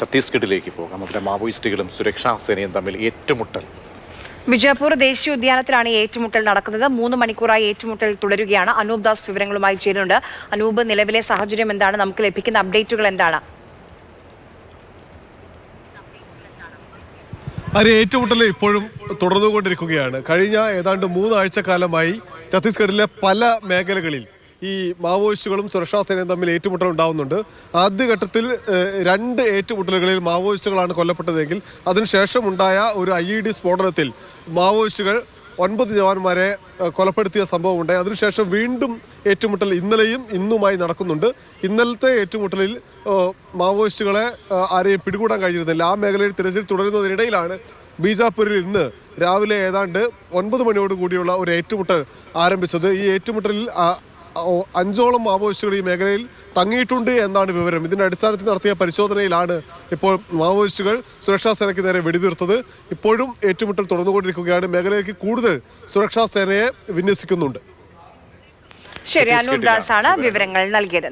ഛത്തീസ്ഗഡിലേക്ക് പോകാം. അവിടെ മാവോയിസ്റ്റുകളും സുരക്ഷാ സേനയും തമ്മിൽ ഏറ്റുമുട്ടൽ. ബിജാപൂർ ദേശീയ ഉദ്യാനത്തിലാണ് ഈ ഏറ്റുമുട്ടൽ നടക്കുന്നത്. മൂന്ന് മണിക്കൂറായി ഏറ്റുമുട്ടൽ തുടരുകയാണ്. അനൂപ് ദാസ് വിവരങ്ങളുമായി ചേരുന്നുണ്ട്. അനൂപ് നിലവിലെ സാഹചര്യം എന്താണ്? നമുക്ക് ലഭിക്കുന്ന അപ്ഡേറ്റുകൾ എന്താണ്? അതിന് ഏറ്റുമുട്ടൽ ഇപ്പോഴും തുടർന്നുകൊണ്ടിരിക്കുകയാണ്. കഴിഞ്ഞ ഏതാണ്ട് മൂന്നാഴ്ച കാലമായി ഛത്തീസ്ഗഡിലെ പല മേഖലകളിൽ ഈ മാവോയിസ്റ്റുകളും സുരക്ഷാ സേനയും തമ്മിൽ ഏറ്റുമുട്ടൽ ഉണ്ടാവുന്നുണ്ട്. ആദ്യഘട്ടത്തിൽ രണ്ട് ഏറ്റുമുട്ടലുകളിൽ മാവോയിസ്റ്റുകളാണ് കൊല്ലപ്പെട്ടതെങ്കിൽ അതിനുശേഷം ഉണ്ടായ ഒരു ഐ ഇ ഡി സ്ഫോടനത്തിൽ മാവോയിസ്റ്റുകൾ ഒൻപത് ജവാന്മാരെ കൊലപ്പെടുത്തിയ സംഭവം ഉണ്ടായി അതിനുശേഷം വീണ്ടും ഏറ്റുമുട്ടൽ ഇന്നലെയും ഇന്നുമായി നടക്കുന്നുണ്ട്. ഇന്നലത്തെ ഏറ്റുമുട്ടലിൽ മാവോയിസ്റ്റുകളെ ആരെയും പിടികൂടാൻ കഴിഞ്ഞിരുന്നില്ല. ആ മേഖലയിൽ തിരച്ചിൽ തുടരുന്നതിനിടയിലാണ് ബീജാപ്പൂരിൽ ഇന്ന് രാവിലെ ഏതാണ്ട് ഒൻപത് മണിയോട് കൂടിയുള്ള ഒരു ഏറ്റുമുട്ടൽ ആരംഭിച്ചത്. ഈ ഏറ്റുമുട്ടലിൽ അഞ്ചോളം മാവോയിസ്റ്റുകൾ ഈ മേഖലയിൽ തങ്ങിയിട്ടുണ്ട് എന്നാണ് വിവരം. ഇതിന്റെ അടിസ്ഥാനത്തിൽ നടത്തിയ പരിശോധനയിലാണ് ഇപ്പോൾ മാവോയിസ്റ്റുകൾ സുരക്ഷാ സേനയ്ക്ക് നേരെ വെടിതീർത്തത് ഇപ്പോഴും ഏറ്റുമുട്ടൽ തുടർന്നുകൊണ്ടിരിക്കുകയാണ്. മേഖലയിലേക്ക് കൂടുതൽ സുരക്ഷാ സേനയെ വിന്യസിക്കുന്നുണ്ട്. ശരി അനൂപ് ദാസ് വിവരങ്ങൾ നൽകിയത്.